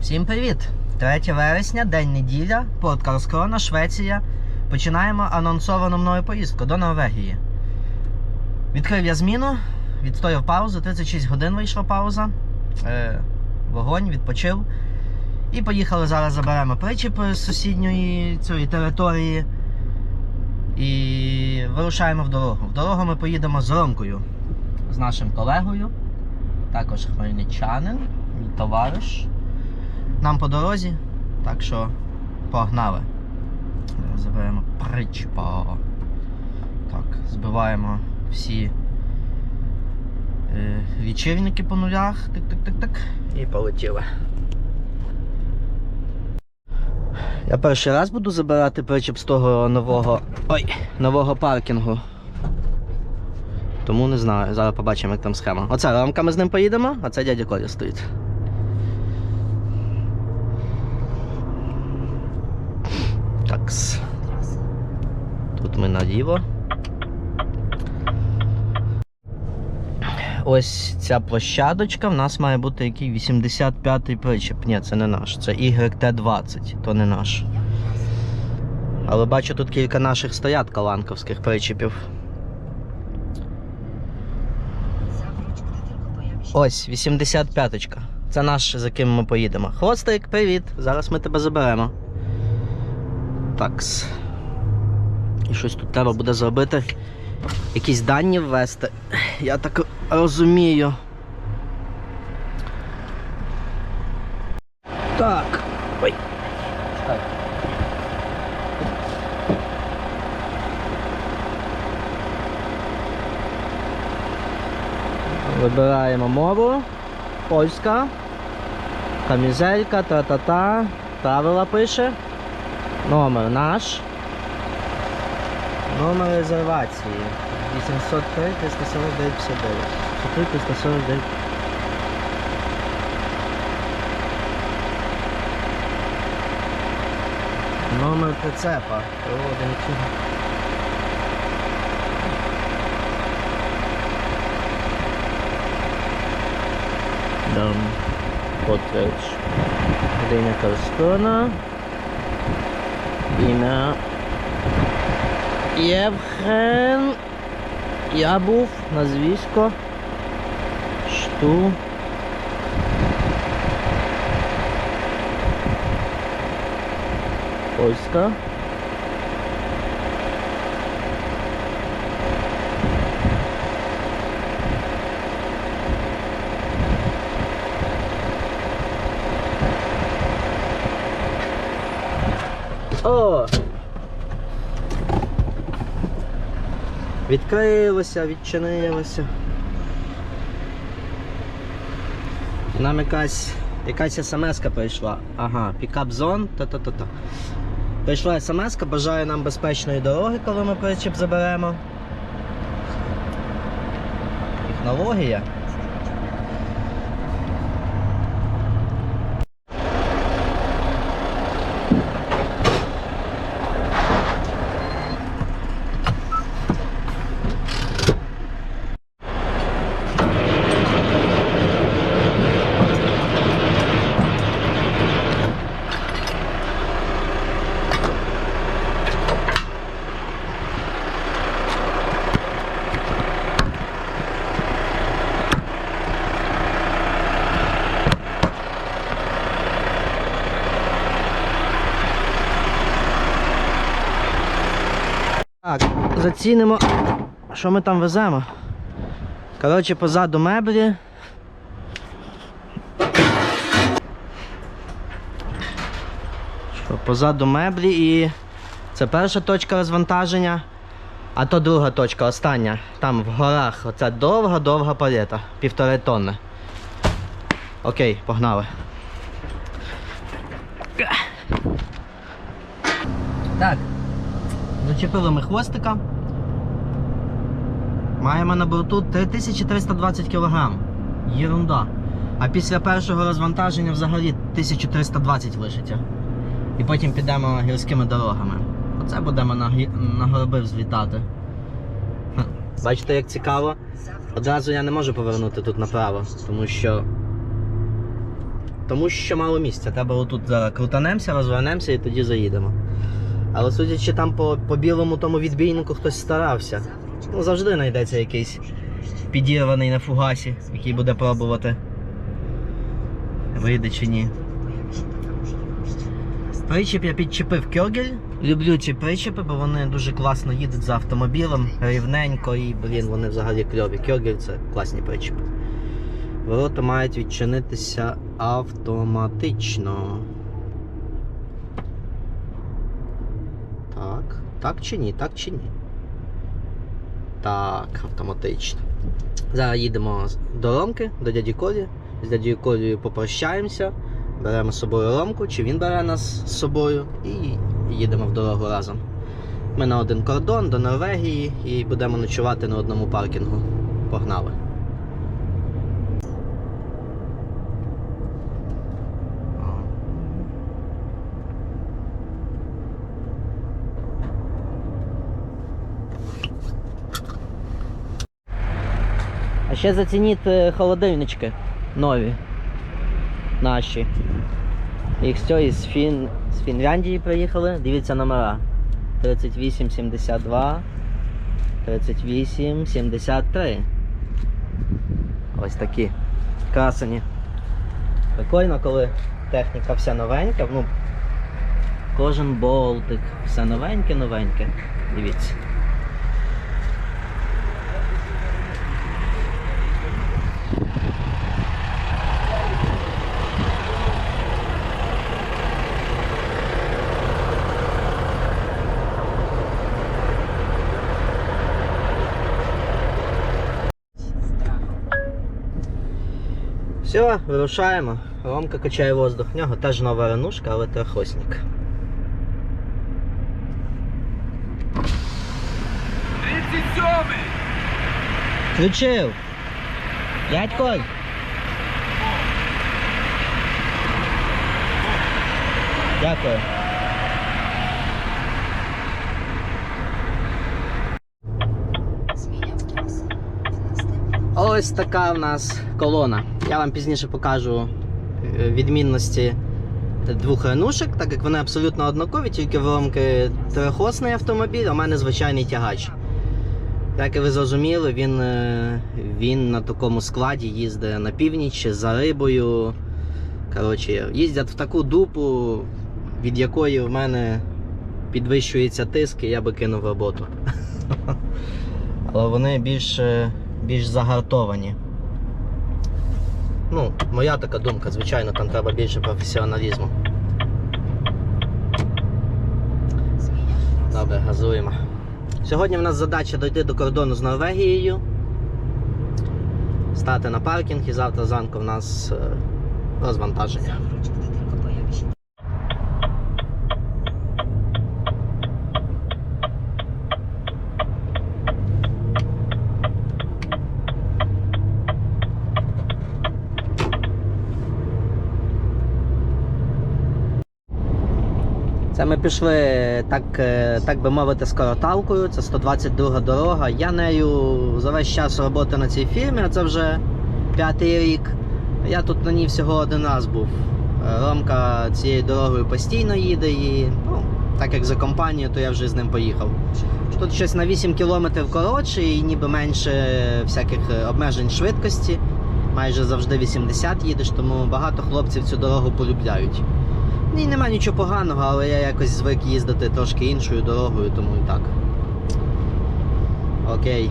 Всім привіт! 3 вересня, день неділя, порт Карлскрона, Швеція. Починаємо анонсовану мною поїздку до Норвегії. Відкрив я зміну, відстояв паузу, 36 годин вийшла пауза. Е, вогонь, відпочив. І поїхали зараз заберемо причіп з сусідньої цієї території. І вирушаємо в дорогу. В дорогу ми поїдемо з Ромкою, з нашим колегою, також хмельничанин, мій товариш. Нам по дорозі, так що погнали. Зараз Заберемо причіпа. Так, збиваємо всі е, лічильники по нулях. Тик-тик-тик-тик. І полетіли. Я перший раз буду забирати причіп з того нового. Ой, нового паркінгу. Тому не знаю. Зараз побачимо, як там схема. Оце рамка ми з ним поїдемо, а це дядя Коля стоїть. Такс. Тут ми наліво. Ось ця площадочка. В нас має бути який 85-й причіп. Ні, це не наш. Це YT20, то не наш. Але бачу тут кілька наших стоят каланковських причіпів. Ось, 85-ка. Це наш, за ким ми поїдемо. Хвостик, привіт! Зараз ми тебе заберемо. Такс. І щось тут треба буде зробити. Якісь дані ввести. Я так розумію. Так. Ой. Вибираємо мову. Польська. Камізелька, та-та-та. Правила пише. Номер наш. Номер резервації 803 349 59. 4 349. Номер прицепа. Проводимо цю. Дам потреб. Годиня Карстона. Ім'я Євген. Я був назвісько. Шту. Польська. О! Відкрилося, відчинилося. Нам якась якась смс-ка прийшла. Ага, пікап зон, та-та-та-та. Прийшла смс-ка, бажає нам безпечної дороги, коли ми причіп заберемо. Технологія. Так, зацінимо, що ми там веземо. Коротше, позаду меблі. Що, позаду меблі і це перша точка розвантаження, а то друга точка, остання. Там в горах оця довга-довга палета, півтори тонни. Окей, погнали. Так, Зачепили ми хвостика. Маємо на борту 3320 кг. Єрунда. А після першого розвантаження взагалі 1320 лишиться. І потім підемо гірськими дорогами. Оце будемо на, на гороби взлітати. Бачите, як цікаво? Одразу я не можу повернути тут направо, тому що тому що мало місця. Треба отут зараз крутанемося, розвернемося і тоді заїдемо. Але судячи там по, по білому тому відбійнику хтось старався. Ну, завжди знайдеться якийсь підірваний на фугасі, який буде пробувати. Вийде чи ні. Причіп я підчепив кьогель. Люблю ці причепи, бо вони дуже класно їдуть за автомобілем, рівненько і, блін, вони взагалі кльові. Кьогель це класні причепи. Ворота мають відчинитися автоматично. Так. Так чи ні? Так чи ні? Так, автоматично. Зараз їдемо до Ромки, до дяді Колі. З дядю Колією попрощаємося, беремо з собою Ромку, чи він бере нас з собою і їдемо в дорогу разом. Ми на один кордон до Норвегії і будемо ночувати на одному паркінгу. Погнали. Ще зацініть е, холодильнички нові. Наші. Їх цього із, Фін... з Фінляндії приїхали. Дивіться номера. 3872. 3873. Ось такі. Красені. Прикольно, коли техніка вся новенька. Ну, кожен болтик. Все новеньке-новеньке. Дивіться. Все, вирушаємо. Ромка качає воздух. В нього теж нова ренушка, але трехосник. 37-й! Включив. Дядько. Дякую. Зміняв трасу. Ось така в нас колона. Я вам пізніше покажу е, відмінності двох ренушек, так як вони абсолютно однакові, тільки в Ромки трьохосний автомобіль, а в мене звичайний тягач. Як і ви зрозуміли, він, е, він на такому складі їздить на північ за рибою. Коротше, їздять в таку дупу, від якої в мене підвищується тиск, і я би кинув роботу. Але вони більш, е, більш загартовані. Ну, моя така думка, звичайно, там треба більше професіоналізму. Добре, газуємо. Сьогодні в нас задача дойти до кордону з Норвегією, стати на паркінг і завтра зранку в нас е, розвантаження. Завруч буде тільки Це ми пішли, так, е, так би мовити, скороталкою. Це 122 дорога. Я нею за весь час роботи на цій фірмі, а це вже п'ятий рік. Я тут на ній всього один раз був. Ромка цією дорогою постійно їде і ну, так як за компанією, то я вже з ним поїхав. Тут щось на 8 км коротше і ніби менше всяких обмежень швидкості. Майже завжди 80 їдеш, тому багато хлопців цю дорогу полюбляють. Ні, нема нічого поганого, але я якось звик їздити трошки іншою дорогою, тому і так. Окей.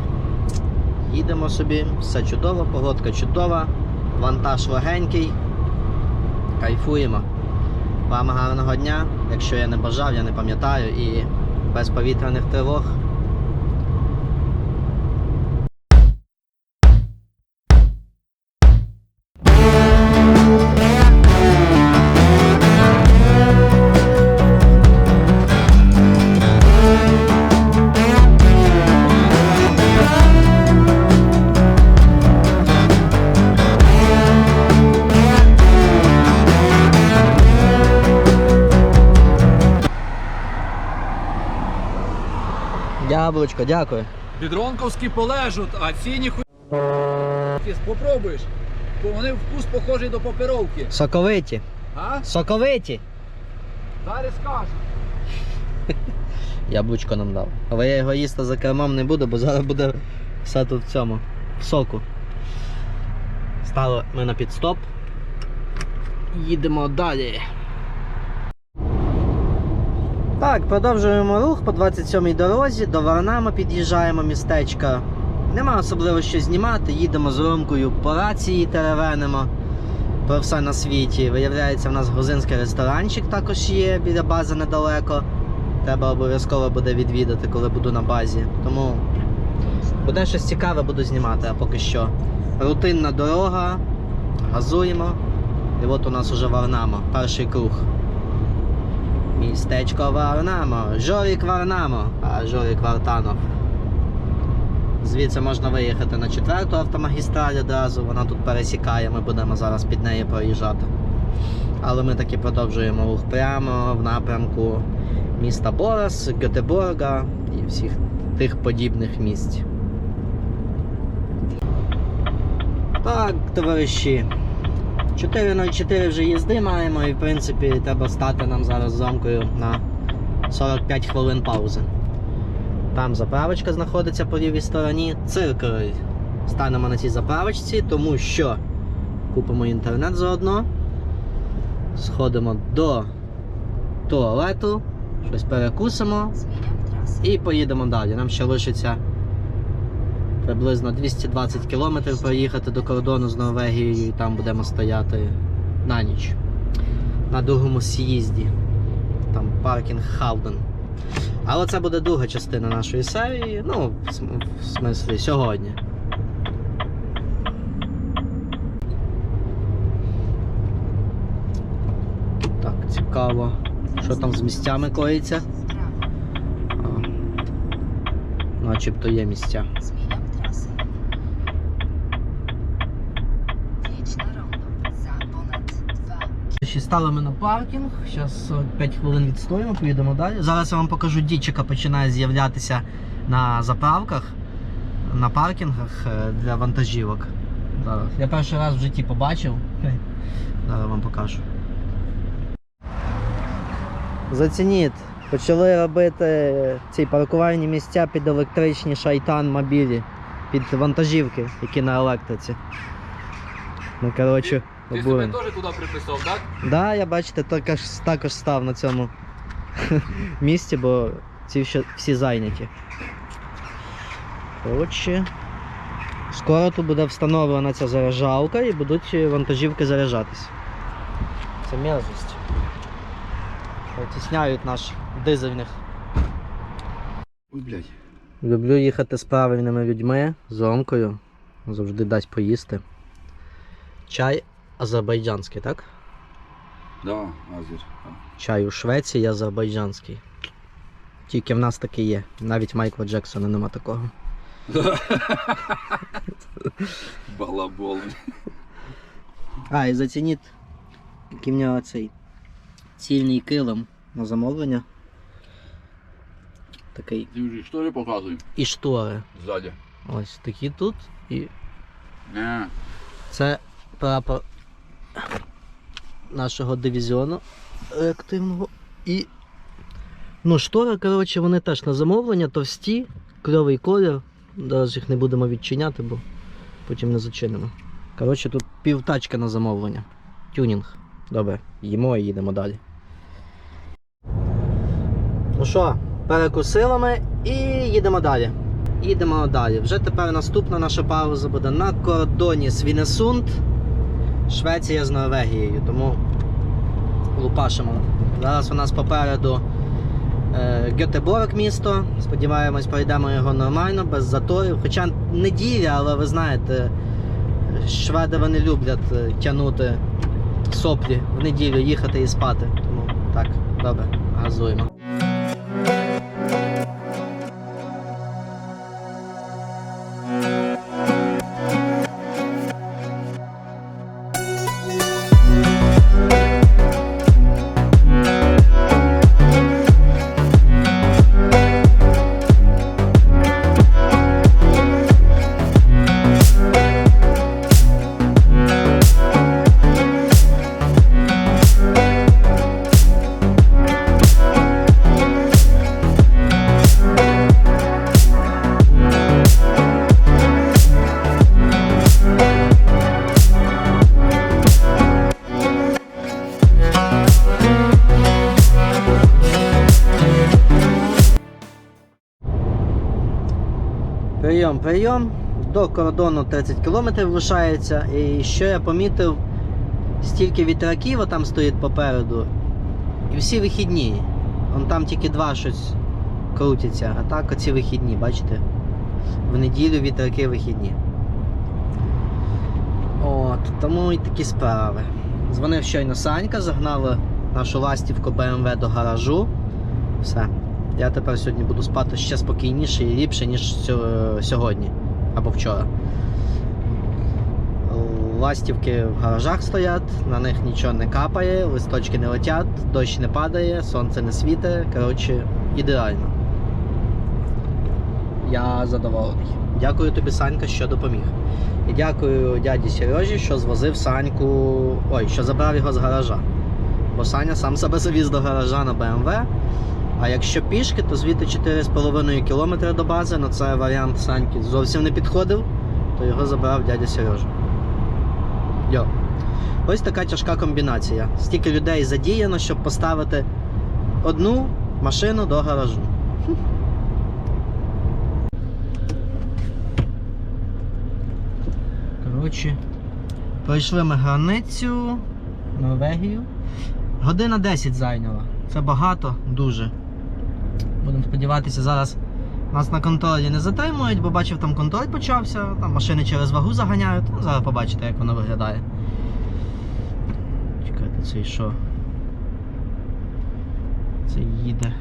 Їдемо собі, все чудово, погодка чудова, вантаж легенький. Кайфуємо. Вам гарного дня. Якщо я не бажав, я не пам'ятаю і без повітряних тривог. Яблучко, дякую. Бідронковські полежуть, а ці ніхуя. Ти Попробуєш. бо вони вкус похожий до паперовки. Соковиті. А? Соковиті. Зараз скажу. Яблучко нам дав. Але я його їсти за кермом не буду, бо зараз буде все тут в цьому. В соку. Стали ми на підстоп. Їдемо далі. Так, продовжуємо рух по 27-й дорозі. До Варнама під'їжджаємо містечка. Нема особливо що знімати. Їдемо з ромкою по рації теревенимо. Про все на світі. Виявляється, в нас грузинський ресторанчик також є біля бази недалеко. Треба обов'язково буде відвідати, коли буду на базі. Тому буде щось цікаве, буду знімати, а поки що. Рутинна дорога, газуємо. І от у нас уже Варнамо, перший круг. Містечко Варнамо, Жорік Варнамо, а Жорік Вартанов. Звідси можна виїхати на четверту автомагістраль одразу, вона тут пересікає, ми будемо зараз під нею проїжджати. Але ми таки продовжуємо рух прямо в напрямку міста Борос, Гетеборга і всіх тих подібних місць. Так, товариші. 4.04 вже їзди маємо і в принципі треба стати нам зараз замкою на 45 хвилин паузи. Там заправочка знаходиться по лівій стороні. Циркель. Станемо на цій заправочці, тому що купимо інтернет заодно. Сходимо до туалету, щось перекусимо і поїдемо далі. Нам ще лишиться приблизно 220 кілометрів проїхати до кордону з Норвегією і там будемо стояти на ніч. На другому з'їзді. Там паркінг Халден. Але це буде друга частина нашої серії. Ну, в см- смислі, сьогодні. Так, цікаво. Що там з місцями коїться? Начебто є місця. Ще стали ми на паркінг, зараз 45 хвилин відстоїмо, поїдемо далі. Зараз я вам покажу дічика починає з'являтися на заправках, на паркінгах е, для вантажівок. Зараз. Я перший раз в житті побачив. Зараз вам покажу. Зацініть, почали робити ці паркувальні місця під електричні шайтан мобілі, під вантажівки, які на електриці. Ну, коротше, Ти себе обурено. теж туди приписав, так? Да, я бачите, також, також став на цьому місці, бо ці ще всі зайняті. Коротше, скоро тут буде встановлена ця заряджалка і будуть вантажівки заряджатись. Це мерзость. Тісняють наш дизельних. Ой, блядь. Люблю їхати з правильними людьми, з Ромкою. Завжди дасть поїсти. Чай азербайджанський, так? Да, Азір. Чай у Швеції азербайджанський. Тільки в нас таке є. Навіть Майкла Джексона нема такого. Балабол. А, і зацініть, який в нього цей цільний килим на замовлення. Такий. Ти вже історію показуй І штори. ззаді. Ось такі тут. І Не. це прапор нашого дивізіону реактивного. І. Ну, штори, коротше, вони теж на замовлення, товсті, кльовий колір. Зараз їх не будемо відчиняти, бо потім не зачинимо. Коротше, тут півтачка на замовлення. Тюнінг. Добре, їмо і їдемо далі. Ну що, перекусили ми і їдемо далі. Їдемо далі. Вже тепер наступна наша пауза буде на кордоні Свінесунд, Швеція з Норвегією. Тому лупашимо. Зараз у нас попереду е, Гетеборг місто. Сподіваємось, пройдемо його нормально, без заторів. Хоча неділя, але ви знаєте, шведи вони люблять е, тягнути соплі в неділю, їхати і спати. Тому так, добре, газуємо. Прийом, прийом. До кордону 30 км лишається. І що я помітив, стільки вітраків там стоїть попереду. І всі вихідні. Вон там тільки два щось крутяться, а так оці вихідні, бачите? В неділю вітраки вихідні. От, тому і такі справи. Дзвонив щойно Санька, загнали нашу ластівку BMW до гаражу. Все. Я тепер сьогодні буду спати ще спокійніше і ліпше, ніж сьогодні або вчора. Ластівки в гаражах стоять, на них нічого не капає, листочки не летять, дощ не падає, сонце не світить. Коротше, ідеально. Я задоволений. Дякую тобі, Санька, що допоміг. І дякую дяді Сережі, що звозив Саньку. Ой, що забрав його з гаража. Бо Саня сам себе завіз до гаража на БМВ. А якщо пішки, то звідти 4,5 км до бази, на це варіант Саньки зовсім не підходив, то його забрав дядя Сережа. Йо. Ось така тяжка комбінація. Стільки людей задіяно, щоб поставити одну машину до гаражу. Коротше, пройшли ми границю Норвегію. Година 10 зайняла. Це багато, дуже. Будемо сподіватися, зараз нас на контролі не затримують, бо бачив, там контроль почався, там машини через вагу заганяють. Ну, зараз побачите, як воно виглядає. Чекайте, цей що? Цей їде.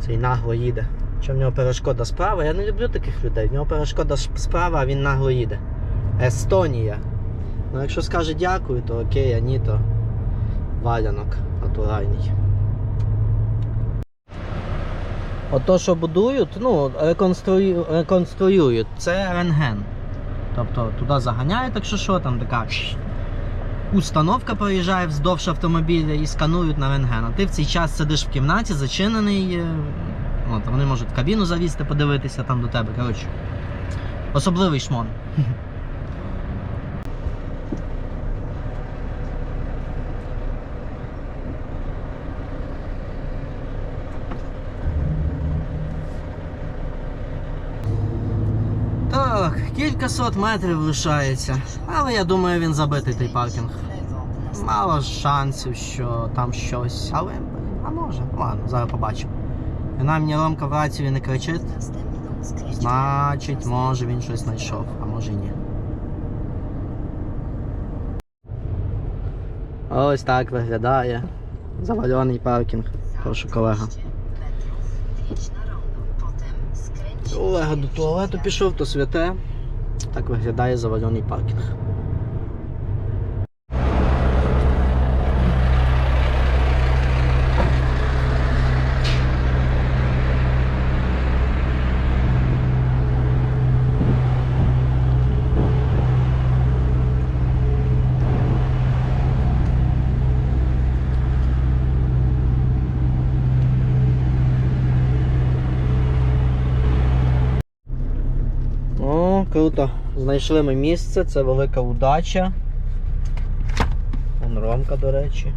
Цей нагло їде. Що в нього перешкода справа? Я не люблю таких людей. В нього перешкода справа, а він нагло їде. Естонія. Ну якщо скаже дякую, то окей, а ні, то валянок натуральний. Ото, що будують, ну, реконструю... реконструюють, це рентген. Тобто туди заганяють, якщо що, там така установка проїжджає вздовж автомобіля і сканують на рентген. А ти в цей час сидиш в кімнаті, зачинений. е, От, вони можуть в кабіну залізти, подивитися там до тебе. Коротше. Особливий шмон. Так, кількасот метрів лишається. Але я думаю, він забитий той паркінг. Мало шансів, що там щось. Але, а може. Ладно, зараз побачимо. Принаймні Ромка в рацію не кричить. Значить, може він щось знайшов, а може і ні. Ось так виглядає. Завалений паркінг. Прошу колега. 15 metrów. Wjedź na rondo, potem skręć Олега до туалету пішов, то святе. Так виглядає завальоний паркінг. О, круто. Знайшли ми місце, це велика удача. Вон Ромка, до речі.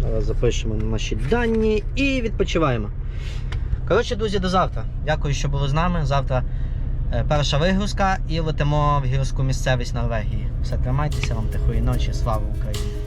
Зараз запишемо наші дані і відпочиваємо. Коротше, друзі, до завтра. Дякую, що були з нами. Завтра е, перша вигрузка і летимо в гірську місцевість Норвегії. Все, тримайтеся вам тихої ночі. Слава Україні!